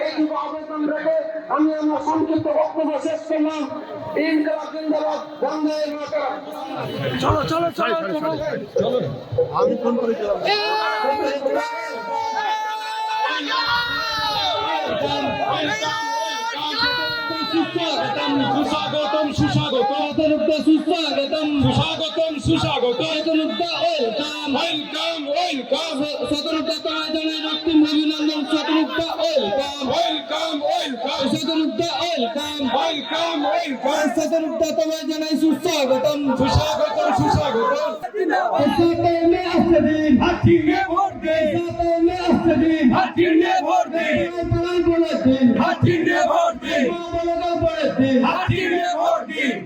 এই আবেদন রেখে আমি আমার সংক্ষিপ্ত বক্তব্য শেষ করলাম। ইনকলাব জিন্দাবাদ বন্দে মাতরম। সুস্বাগতম। সুস্বাগতম সুস্বাগতম সুস্বাগতম সুস্বাগতম। তোমায় জানাই সুস্বাগতম সুস্বাগতম সুস্বাগতম। মে আসতে হাতি মে ভোট দে। মে আসতে হাতি মে ভোট দে। পালাই বলে হাতি মে ভোট দে। বলে বলে হাতি মে ভোট দিন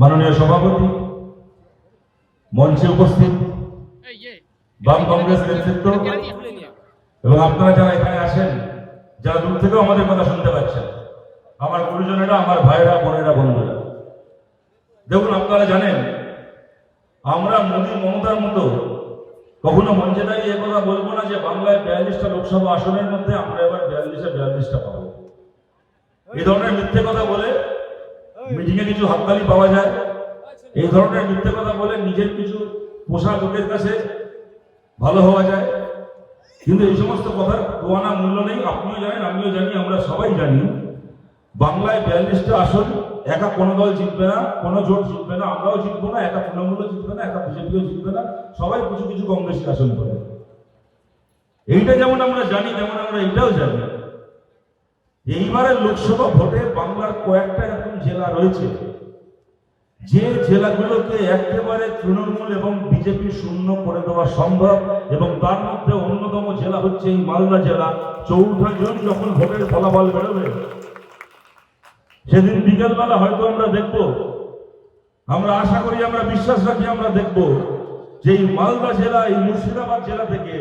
মাননীয় সভাপতি মঞ্চে উপস্থিত বাম কংগ্রেস নেতৃত্ব এবং আপনারা যারা এখানে আসেন যারা দূর থেকেও আমাদের কথা শুনতে পাচ্ছেন, আমার গুরুজনেরা, আমার ভাইয়েরা, বোনেরা, বন্ধুরা। দেখুন, আপনারা জানেন, আমরা মোদী মমতার মতো কখনো মঞ্চে দাঁড়িয়ে এ কথা বলব না যে বাংলায় বিয়াল্লিশটা লোকসভা আসনের মধ্যে আমরা এবার বিয়াল্লিশে বিয়াল্লিশটা পাবো। এই ধরনের মিথ্যে কথা বলে মিটিংয়ে কিছু হাততালি পাওয়া যায়। এই ধরনের মিথ্যে কথা বলে নিজের কিছু পোষা লোকের কাছে ভালো হওয়া যায়। কিন্তু এই সমস্ত কথার দোয়ানা মূল্য নেই। আপনিও জানেন, আমিও জানি, আমরা সবাই জানি। বাংলায় বিয়াল্লিশটা আসন, একা কোনো দল জিতবে না, কোনো জোট জিতবে না, আমরাও জিতবো না, একা তৃণমূলও জিতবে না, একা বিজেপিও জিতবে না, সবাই কিছু কিছু কংগ্রেসি আসন করে। এইটা যেমন আমরা জানি, তেমন আমরা এইটাও জানি। এইবারের লোকসভা ভোটে বাংলার কয়েকটা এরকম জেলা রয়েছে যে জেলাগুলোকে একেবারে তৃণমূল এবং বিজেপি শূন্য করে দেওয়া সম্ভব এবং তার মধ্যে অন্যতম জেলা হচ্ছে এই মালদা জেলা, চৌঠা জন যখন ভোটের ফলাফল বেরোবে, সেদিন বিকেলবেলা হয়তো আমরা দেখব, আমরা আশা করি, আমরা বিশ্বাস রাখি, আমরা দেখব যে এই মালদা জেলা, এই মুর্শিদাবাদ জেলা থেকে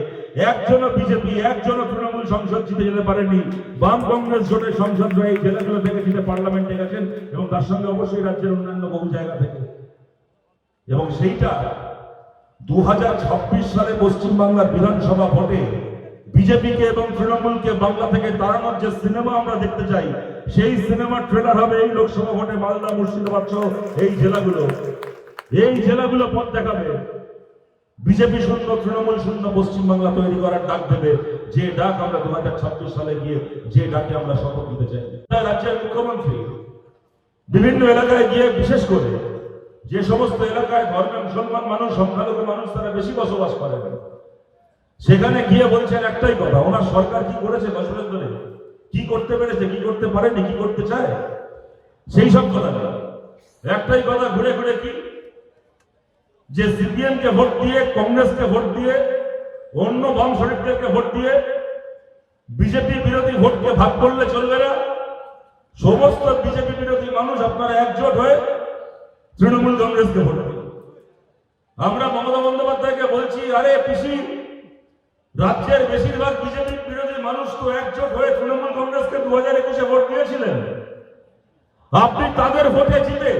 একজনও বিজেপি, একজনও তৃণমূল সংসদ জিতে যেতে পারেনি। বাম কংগ্রেস জোটের সংসদরা এই জেলাগুলো থেকে জিতে পার্লামেন্টে গেছেন এবং তার সঙ্গে অবশ্যই রাজ্যের অন্যান্য বহু জায়গা থেকে। এবং সেইটা দু সালে পশ্চিমবাংলার বিধানসভা ভোটে বিজেপিকে এবং তৃণমূলকে বাংলা থেকে তাড়ানোর যে সিনেমা আমরা দেখতে চাই, সেই সিনেমার ট্রেলার হবে এই লোকসভা ভোটে মালদা মুর্শিদাবাদ সহ এই জেলাগুলো। এই জেলাগুলো পথ দেখাবে। বিজেপি শূন্য, তৃণমূল শূন্য, পশ্চিমবাংলা তৈরি করার ডাক দেবে। যে ডাক আমরা দু সালে গিয়ে যে ডাকে আমরা শপথ নিতে চাই। রাজ্যের মুখ্যমন্ত্রী। বিভিন্ন এলাকায় গিয়ে বিশেষ করে যে সমস্ত এলাকায় ধর্মে মুসলমান মানুষ, সংখ্যালঘু মানুষ, তারা বেশি বসবাস করেন সেখানে গিয়ে বলছেন একটাই কথা, ওনার সরকার কি করেছে বছরের ধরে কি করতে পেরেছে, কি করতে পারেনি, কি করতে চায়? সেই সব কথা একটাই কথা, ঘুরে ঘুরে কি যে সিপিএম কে ভোট দিয়ে, কংগ্রেসকে ভোট দিয়ে, অন্য বাম শরীরদেরকে ভোট দিয়ে, বিজেপি বিরোধী ভোটকে ভাগ করলে চলবে না। সমস্ত বিজেপি বিরোধী মানুষ আপনারা একজোট হয়ে তৃণমূল কংগ্রেসকে ভোট দিন আমরা মমতা বন্দ্যোপাধ্যায়কে বলছি, আরে পিসি, রাজ্যের বেশিরভাগ বিজেপি বিরোধী মানুষ তো একজোট হয়ে তৃণমূল কংগ্রেসকে দু হাজার একুশে ভোট দিয়েছিলেন। আপনি তাদের ভোটে জিতে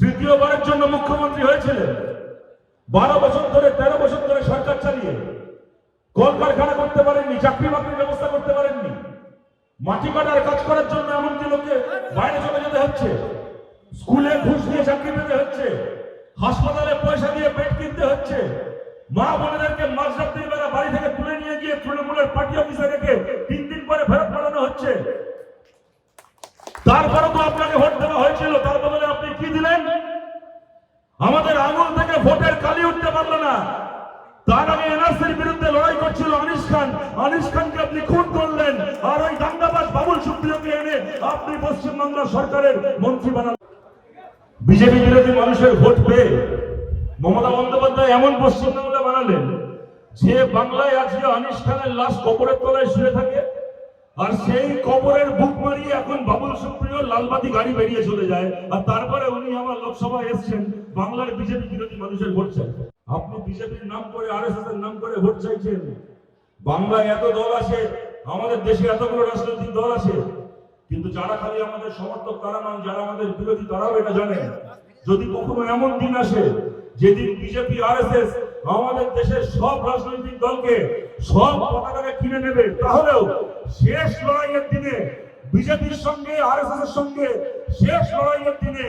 তৃতীয়বারের জন্য মুখ্যমন্ত্রী হয়েছিলেন। বারো বছর ধরে, তেরো বছর ধরে সরকার চালিয়ে কলকারখানা করতে পারেননি, চাকরি বাকরির ব্যবস্থা করতে পারেননি। মাটি কাটার কাজ করার জন্য এমনকি লোককে বাইরে চলে যেতে হচ্ছে। স্কুলে ঘুষ দিয়ে চাকরি পেতে হচ্ছে। হাসপাতালে পয়সা দিয়ে বেড কিনতে হচ্ছে। মা বোনেদেরকে মাঝরাত্রির বেলা বাড়ি থেকে তুলে নিয়ে গিয়ে তৃণমূলের পার্টি অফিসে রেখে তিন দিন পরে ফেরত পাঠানো হচ্ছে। তারপরে তো আপনাকে ভোট দেওয়া হয়েছিল, তার বদলে দিলেন? আমাদের আঙুল থেকে ভোটের কালি উঠতে পারল না। তার আগে এনআরসির বিরুদ্ধে লড়াই করছিল আনিস খান। আনিস খানকে আপনি খুন করলেন। আর ওই দাঙ্গাবাজ বাবুল সুপ্রিয়কে এনে আপনি পশ্চিমবাংলা সরকারের মন্ত্রী বানালেন। বিজেপি বিরোধী মানুষের ভোট পেয়ে মমতা বন্দ্যোপাধ্যায় এমন পশ্চিমবাংলা বানালেন যে বাংলায় আজকে অনিস খানের লাশ কবরের তলায় শুয়ে থাকে। আর সেই কবরের বুক মারিয়ে এখন বাবুল সুপ্রিয় লালবাতি গাড়ি বেরিয়ে চলে যায়। আর তারপরে উনি আমার লোকসভায় এসছেন, বাংলার বিজেপি বিরোধী মানুষের ভোট চাই আপনি বিজেপির নাম করে আর এস এর নাম করে ভোট চাইছেন। বাংলায় এত দল আছে, আমাদের দেশে এতগুলো রাজনৈতিক দল আছে। কিন্তু যারা খালি আমাদের সমর্থক তারা নন, যারা আমাদের বিরোধী তারাও এটা জানে যদি কখনো এমন দিন আসে, যেদিন বিজেপি আর এস আমাদের দেশের সব রাজনৈতিক দলকে সব পতাকাকে কিনে নেবে, তাহলেও শেষ লড়াইয়ের দিনে বিজেপির সঙ্গে আর এর সঙ্গে শেষ লড়াইয়ের দিনে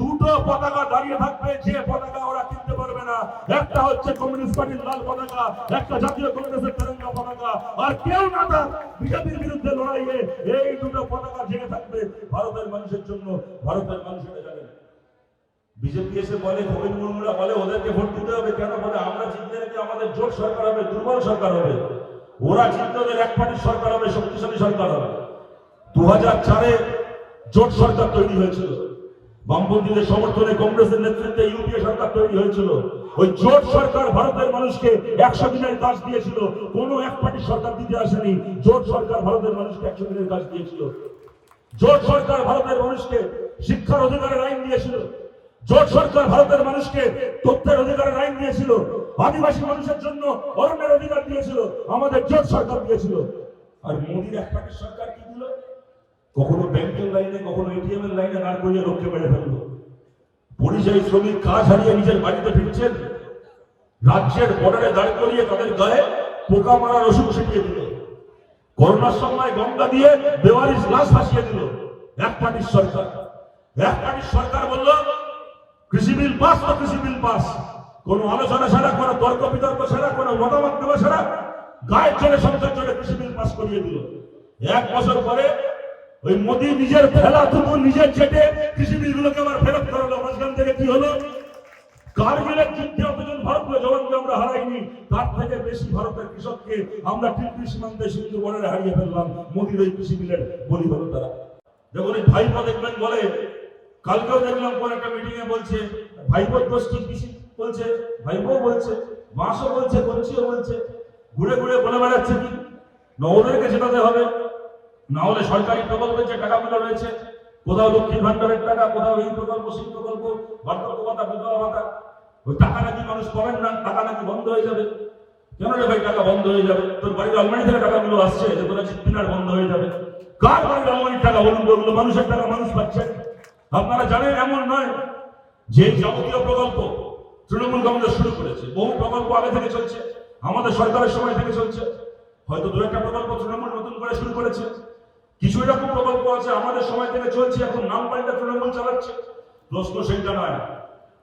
দুটো পতাকা দাঁড়িয়ে থাকবে, যে পতাকা ওরা কিনতে পারবে না। একটা হচ্ছে কমিউনিস্ট পার্টির লাল পতাকা, একটা জাতীয় কংগ্রেসের তেরঙ্গা পতাকা। আর কেউ না থাক, বিজেপির বিরুদ্ধে লড়াইয়ে এই দুটো পতাকা জেগে থাকবে ভারতের মানুষের জন্য, ভারতের মানুষ এটা জানেন বিজেপি এসে বলে, গোবিন্দ মুর্মুরা বলে, ওদেরকে ভোট দিতে হবে। কেন বলে, আমরা জিতলে নাকি আমাদের জোট সরকার হবে, দুর্বল সরকার হবে। ওরা ওদের এক পার্টির সরকার হবে, শক্তিশালী সরকার হবে। দু হাজার চারে জোট সরকার তৈরি হয়েছিল। বামপন্থীদের সমর্থনে কংগ্রেসের নেতৃত্বে ইউপিএ সরকার তৈরি হয়েছিল। ওই জোট সরকার ভারতের মানুষকে একশো দিনের কাজ দিয়েছিল। কোন এক পার্টির সরকার দিতে আসেনি। জোট সরকার ভারতের মানুষকে একশো দিনের কাজ দিয়েছিল। জোট সরকার ভারতের মানুষকে শিক্ষার অধিকারের আইন দিয়েছিল। জোট সরকার ভারতের মানুষকে তথ্যের অধিকারের আইন দিয়েছিল। আদিবাসী মানুষের জন্য অরণ্যের অধিকার দিয়েছিল, আমাদের জোট সরকার দিয়েছিল। আর মোদীর এক পার্টির সরকার কি দিল? কখনো ব্যাংকের লাইনে কখনো এটিএম এর লাইনে দাঁড় করিয়ে লোককে মেরে ফেলল। পরিযায়ী শ্রমিক কাজ হারিয়ে নিজের বাড়িতে ফিরছেন। রাজ্যের বর্ডারে দাঁড় করিয়ে তাদের গায়ে পোকা মারার ওষুধ ছিটিয়ে দিল। করোনার সময় গঙ্গা দিয়ে বেওয়ারিশ লাশ ভাসিয়ে দিল। এক পার্টির সরকার। এক পার্টির সরকার বলল, কৃষি বিল পাস তো কৃষি বিল পাস। কোন আলোচনা ছাড়া, কোন তর্ক বিতর্ক ছাড়া, কোন মতামত দেওয়া ছাড়া গায়ের চলে সংসদ চলে কৃষি বিল পাস করিয়ে দিল। এক বছর পরে ওই মোদী নিজের ফেলা থুতু নিজের চেটে কৃষি বিলগুলোকে আবার ফেরত করালো। মাঝখান থেকে কি হলো? কারগিলের যুদ্ধে অতজন ভারতীয় জওয়ানকে আমরা হারাইনি, তার থেকে বেশি ভারতের কৃষককে আমরা ত্রিপুরি সীমান্তে সিন্ধু বর্ডারে হারিয়ে ফেললাম, মোদীর ওই কৃষি বিলের বলি হলো তারা। যখন এই দেখবেন বলে, কালকেও দেখলাম কোন একটা মিটিং এ বলছে, ভাইপোর দোষ কৃষি? বলছে, ভাইপো বলছে, মাসও বলছে কঞ্চিও বলছে, ঘুরে ঘুরে বলে বেড়াচ্ছে কি? না ওদেরকে জেতাতে হবে, না হলে সরকারি প্রকল্পের যে টাকাগুলো রয়েছে, কোথাও লক্ষ্মীর ভান্ডারের টাকা, কোথাও এই প্রকল্প, সেই প্রকল্প বার্ধক্য বিধবা ভাতা ওই টাকা নাকি মানুষ পাবেন না, টাকা নাকি বন্ধ হয়ে যাবে। কেন রে ভাই টাকা বন্ধ হয়ে যাবে? তোর বাড়ির আলমারি থেকে টাকাগুলো আসছে, যে তোরা আর বন্ধ হয়ে যাবে। কার বাড়ির আলমারির টাকা? বলুন ওগুলো মানুষের টাকা মানুষ পাচ্ছে। আপনারা জানেন এমন নয় যে যাবতীয় প্রকল্প তৃণমূল কংগ্রেস শুরু করেছে। বহু প্রকল্প আগে থেকে চলছে, আমাদের সরকারের সময় থেকে চলছে। হয়তো দু একটা প্রকল্প তৃণমূল নতুন করে শুরু করেছে। কিছু এরকম প্রকল্প আছে আমাদের সময় থেকে চলছে, এখন নাম পাল্টা তৃণমূল চালাচ্ছে। প্রশ্ন সেইটা নয়।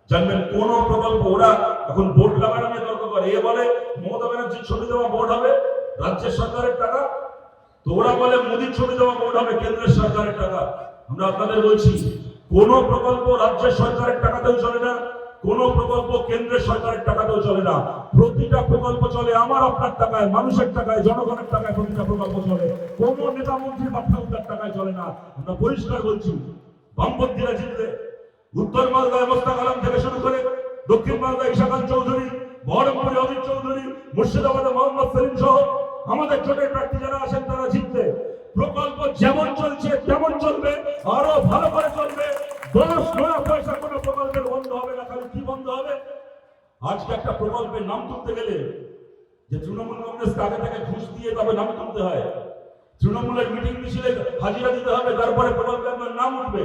জানবেন কোন প্রকল্প ওরা এখন ভোট লাগানো নিয়ে তর্ক করে। এ বলে মমতা ব্যানার্জির ছবি দেওয়া ভোট হবে, রাজ্যের সরকারের টাকা। তো ওরা বলে মোদির ছবি দেওয়া ভোট হবে, কেন্দ্রের সরকারের টাকা। আমরা আপনাদের বলছি, কোন প্রকল্প রাজ্যের সরকারের টাকাতেও চলে না। কোন প্রকল্প কেন্দ্রের সরকারের টাকাতেও চলে না। প্রতিটা প্রকল্প চলে আমার, আপনার টাকায়, মানুষের টাকায়, জনগণের টাকায় প্রতিটা প্রকল্প চলে। কোন নেতা মন্ত্রী বা ঠাকুরদার টাকায় চলে না। আমরা পরিষ্কার বলছি, বামপন্থীরা জিতলে উত্তর মালদায় মোস্তাক আলম থেকে শুরু করে দক্ষিণ মালদায় ঈশাকান্ত চৌধুরী, বহরমপুরে অজিত চৌধুরী, মুর্শিদাবাদে মোহাম্মদ সেলিম সহ আমাদের জোটের প্রার্থী যারা আছেন তারা জিতলে প্রকল্প যেমন চলছে, তেমন চলবে, আরও ভালো করে চলবে। দশ নয়া পয়সা কোনো প্রকল্পের কি বন্ধ হবে। আজকে একটা প্রকল্পের নাম তুলতে গেলে যে তৃণমূল কংগ্রেসকে আগে থেকে ঘুষ দিয়ে তবে নাম তুলতে হয়। তৃণমূলের মিটিং মিছিলে হাজিরা দিতে হবে, তারপরে প্রকল্পে আপনার নাম উঠবে।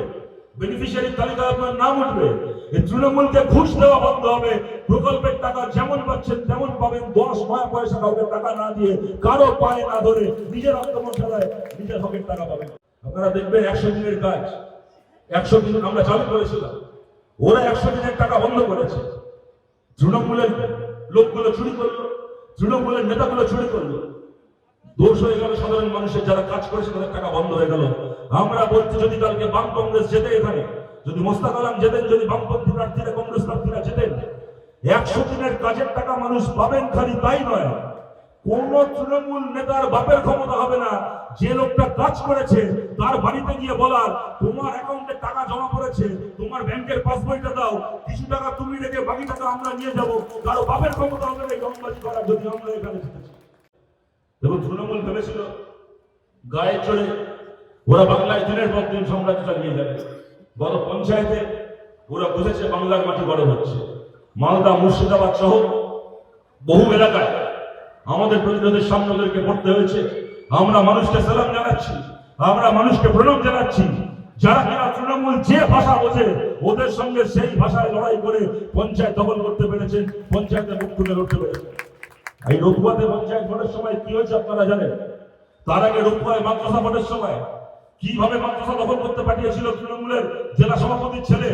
বেনিফিশিয়ারি তালিকায় আপনার নাম উঠবে। এই তৃণমূলকে ঘুষ দেওয়া বন্ধ হবে। প্রকল্পের টাকা যেমন পাচ্ছেন, তেমন পাবেন। দশ নয় পয়সা কাউকে টাকা না দিয়ে, কারও পায়ে না ধরে নিজের আত্মমর্যাদায় নিজের হকের টাকা পাবেন। আপনারা দেখবেন একশো দিনের কাজ। একশো দিন আমরা চালু করেছিলাম। ওরা একশো দিনের টাকা বন্ধ করেছে। তৃণমূলের লোকগুলো চুরি করল, তৃণমূলের নেতাগুলো চুরি করল। দোষ হয়ে গেল সাধারণ মানুষের, যারা কাজ করেছে তাদের টাকা বন্ধ হয়ে গেল। আমরা বলছি, যদি কালকে বাম কংগ্রেস যেতে এখানে, যদি মোস্তাক আলম যেতেন, যদি বামপন্থী প্রার্থীরা, কংগ্রেস প্রার্থীরা যেতেন, একশো দিনের কাজের টাকা মানুষ পাবেন খালি তাই নয়। কোন তৃণমূল নেতার বাপের ক্ষমতা হবে না। যে লোকটা কাজ করেছে, তার বাড়িতে গিয়ে বলার, তোমার অ্যাকাউন্টে টাকা জমা পড়েছে, তোমার ব্যাংকের পাসবইটা দাও, কিছু টাকা তুমি রেখে বাকি টাকা আমরা নিয়ে যাব। কারও বাপের ক্ষমতা হবে এই রংবাজি করার যদি আমরা এখানে জিতেছি দেখুন, তৃণমূল ভেবেছিল, গায়ে চড়ে ওরা বাংলায় দিনের পর দিন সাম্রাজ্য চালিয়ে যাবে। গত পঞ্চায়েতে ওরা বুঝেছে বাংলার মাটি বড় হচ্ছে। মালদা, মুর্শিদাবাদ সহ বহু এলাকায় আমাদের প্রতিরোধের সামনে ওদেরকে পড়তে হয়েছে। আমরা মানুষকে সালাম জানাচ্ছি, আমরা মানুষকে প্রণাম জানাচ্ছি। যারা কিনা তৃণমূল যে ভাষা বোঝে, ওদের সঙ্গে সেই ভাষায় লড়াই করে পঞ্চায়েত দখল করতে পেরেছেন, পঞ্চায়েতে মুখ তুলে লড়তে পেরেছেন। এই রঘুয়াতে পঞ্চায়েত ভোটের সময় কি হয়েছে আপনারা জানেন? তার আগে রঘুয়ায় মাদ্রাসা ভোটের সময় কীভাবে মাদ্রাসা দখল করতে পাঠিয়েছিল তৃণমূলের জেলা সভাপতির ছেলে?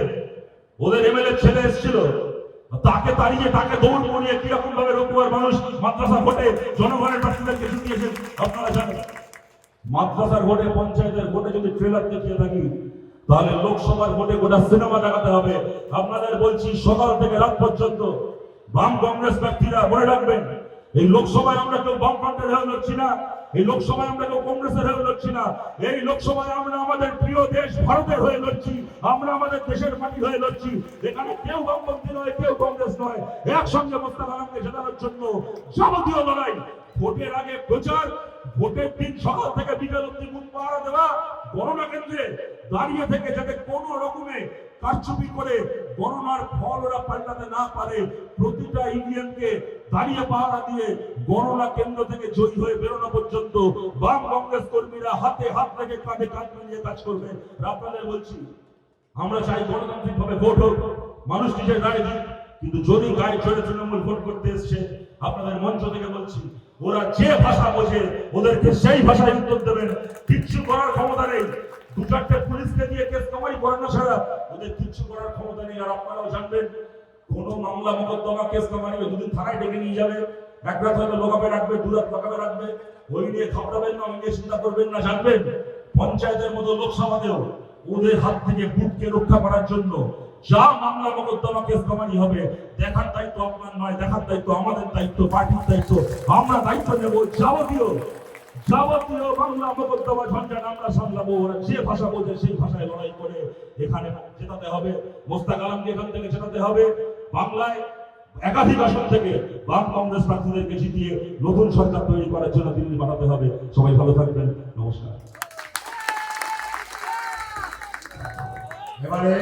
ওদের এমএলএ ছেলে এসেছিল। তাকে তাড়িয়ে, তাকে দৌড় করিয়ে কীরকম ভাবে রঘুয়ার মানুষ মাদ্রাসা ভোটে জনগণের প্রার্থীদেরকে জিতিয়েছেন আপনারা জানেন। মাদ্রাসার ভোটে পঞ্চায়েতের ভোটে যদি ট্রেলার দেখিয়ে থাকি, তাহলে লোকসভার ভোটে গোটা সিনেমা দেখাতে হবে। আপনাদের বলছি, সকাল থেকে রাত পর্যন্ত বাম কংগ্রেস প্রার্থীরা মনে রাখবেন, এই লোকসভায় আমরা কেউ বামফ্রন্টের হয়ে লড়ছি না, এই লোকসভায় আমরা কেউ কংগ্রেসের হয়ে লড়ছি না, এই লোকসভায় আমরা আমাদের প্রিয় দেশ ভারতের হয়ে লড়ছি আমরা আমাদের দেশের মাটি হয়ে লড়ছি এখানে কেউ বামপন্থী নয়, কেউ কংগ্রেস নয়, একসঙ্গে মোস্তাক আলমকে জেতানোর জন্য যাবতীয় লড়াই। ভোটের আগে প্রচার ভোটের দিন সকাল থেকে বিকেল অব্দি মুখ পাহারা দেওয়া, গণনা কেন্দ্রে দাঁড়িয়ে থেকে যাতে কোনো রকমে কারচুপি করে গণনার ফল ওরা পাল্টাতে না পারে, প্রতিটা ইভিএমকে দাঁড়িয়ে পাহারা দিয়ে গণনা কেন্দ্র থেকে জয়ী হয়ে বেরোনো পর্যন্ত বাম কংগ্রেস কর্মীরা হাতে হাত রেখে কাঁধে কাঁধ মিলিয়ে কাজ করবে। আপনাদের বলছি, আমরা চাই গণতান্ত্রিক ভাবে ভোট হোক, মানুষ নিজের গায়ে কিন্তু যদি গায়ে চড়ে তৃণমূল ভোট করতে এসছে, আপনাদের মঞ্চ থেকে বলছি ওরা যে ভাষা বোঝে, ওদেরকে সেই ভাষায় উত্তর দেবেন। কিচ্ছু করার ক্ষমতা নেই। দু চারটে পুলিশকে দিয়ে কেস কামাই করানো ছাড়া ওদের কিচ্ছু করার ক্ষমতা নেই। আর আপনারাও জানবেন, কোন মামলা মোকদ্দমা কেস কামাই দুদিন থানায় ডেকে নিয়ে যাবে। এক রাত হয়তো লোকাবে রাখবে, দু রাত লোকাবে রাখবে। ওই নিয়ে ঘাবড়াবেন না, ওই নিয়ে চিন্তা করবেন না, জানবেন। পঞ্চায়েতের মতো লোকসভাতেও ওদের হাত থেকে বুটকে রক্ষা করার জন্য যা মামলা মোকদ্দমা কেস কামানি হবে। দেখার দায়িত্ব আপনার নয়, দেখার দায়িত্ব আমাদের দায়িত্ব, পার্টির দায়িত্ব। আমরা দায়িত্ব নেব যাবতীয় যাবতীয় বাংলা মোকদ্দমা ঝঞ্ঝাট আমরা সামলাবো, ওরা যে ভাষা বোঝে সেই ভাষায় লড়াই করে এখানে জেতাতে হবে। মোস্তাক আলমকে এখান থেকে জেতাতে হবে। বাংলায় একাধিক আসন থেকে বাম কংগ্রেস প্রার্থীদেরকে জিতিয়ে নতুন সরকার তৈরি করার জন্য দিল্লি পাঠাতে হবে। সবাই ভালো থাকবেন, নমস্কার। এবারে